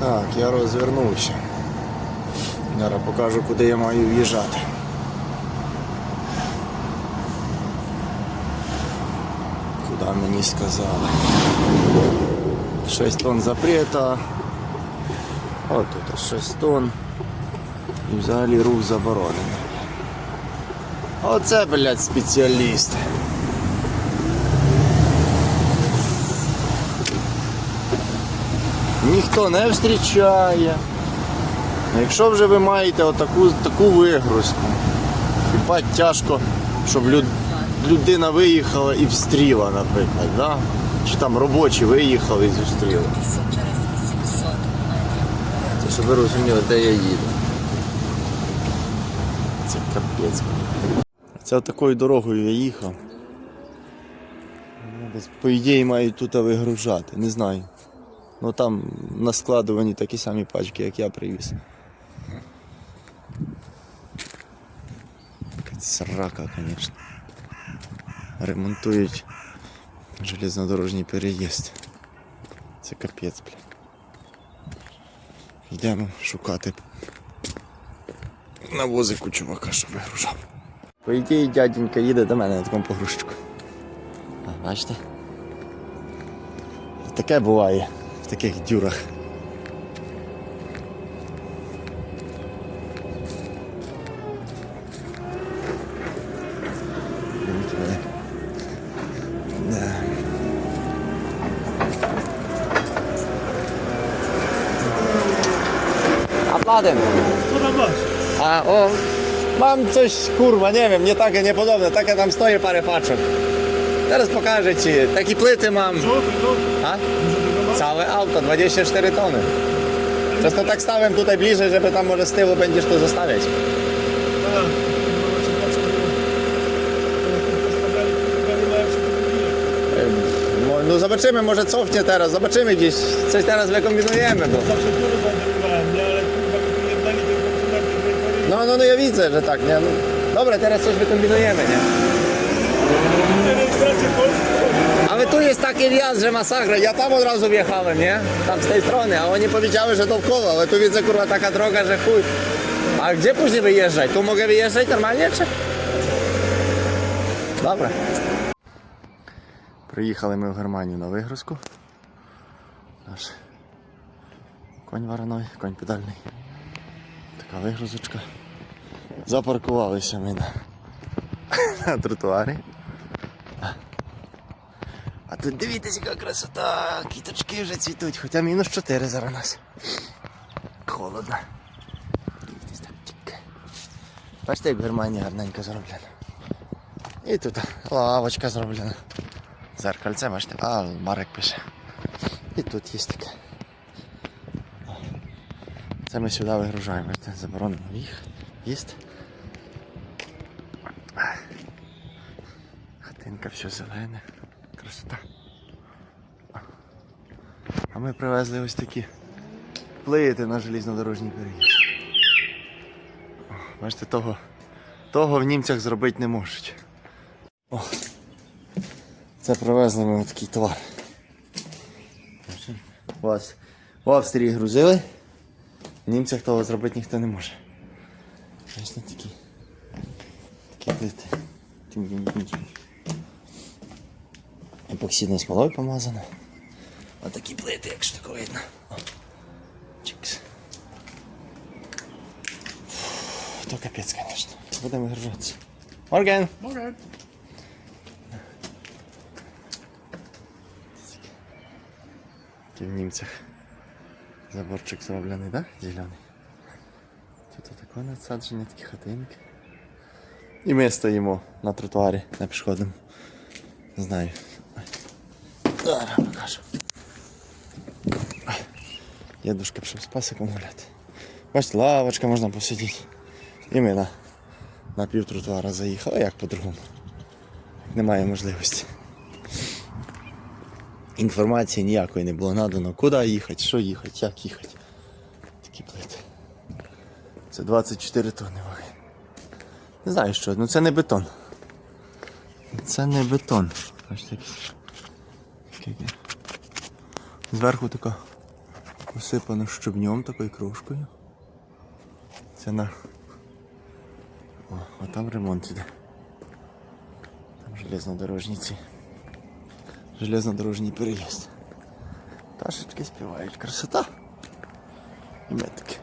Так, я розвернувся. Зараз покажу, куди я маю в'їжджати. Куди мені сказали. 6 тонн запрета. От тут 6 тонн. І взагалі рух заборонений. Оце, блядь, спеціаліст. Ніхто не зустрічає. Якщо вже ви маєте отаку таку вигрузку, хіба тяжко, щоб люд, людина виїхала і встріла, наприклад, да? чи там робочі виїхали і зустріли. через 800 метрів. Це щоб ви розуміли, де я їду. Це капець. Це такою дорогою я їхав. Десь, По ідеї мають тут вигружати, не знаю. Ну там на складуванні такі самі пачки, як я привіз. Срака, звісно. Ремонтують железнодорожній переїзд. Це капець, блядь. Йдемо шукати на возику чувака, щоб вигружав. По ідеї дяденька їде до мене на такому погрузчику. А, бачите? Таке буває takich dziurach. Adem. A o, mam coś kurwa, nie wiem, nie takie, niepodobne, takie tam stoję parę paczek. Teraz pokażę ci, takie płyty mam. Żółty, żółty. A? Całe auto, 24 tony. Przez tak stałem tutaj bliżej, żeby tam może z tyłu będziesz to zostawiać. No, no zobaczymy, może cofnie teraz, zobaczymy gdzieś, coś teraz wykombinujemy, bo... No, no, no ja widzę, że tak, nie? No, dobra, teraz coś wykombinujemy, nie? Jest taki wjazd, że masakra. Ja tam od razu wjechałem, nie? Tam z tej strony, a oni powiedziały, że dookoła, ale tu widzę kurwa taka droga, że chuj. A gdzie później wyjeżdżać? Tu mogę wyjeżdżać normalnie, czy? Добре. Приїхали ми в Германію на вигрузку. Наш конь вороной, конь педальний. Така вигрузочка. Запаркувалися ми на, на тротуарі. А тут дивіться, яка красота! Квіточки вже цвітуть, хоча мінус 4 зараз нас. Холодно. Дивіться, так тільки. Бачите, як в Германії гарненько зроблено. І тут лавочка зроблена. Зеркальце, бачите, а Марек пише. І тут є таке. Це ми сюди вигружаємо, бачите, заборонено їх їсти. Хатинка все зелене. Красота. А ми привезли ось такі плити на железнодорожній переїзд. Бачите, того, того в німцях зробити не можуть. О, це привезли ми такий товар. Ось. В Австрії грузили. В німцях того зробити ніхто не може. Бачите, такі. Такі плити. Епоксидною смолою помазано. Отакі плити, якщо тако видно. Чикс. Фу, То капець, звісно. Будемо вигружатися. Морген! Такий в німцях заборчик зроблений, да? Зелений. Тут таке насадження, такі хатинки. І ми стоїмо на тротуарі, на пішохідному. Знаю. Зараз покажу. Дідушка пішов з гуляти. Бачите, лавочка можна посидіти. І ми на, на пів тротуара заїхали, як по-другому. Немає можливості. Інформації ніякої не було надано, куди їхати, що їхати, як їхати. Такі плити. Це 24 тонни ваги. Не знаю що, ну це не бетон. Це не бетон. Бачите, який. Який. Зверху така Посипано щебнем такою крошкою. Це на. О, а там ремонт іде. Там железнодорожниці. Железнодорожній переїзд. Пташечки співають. Красота. І ми таки.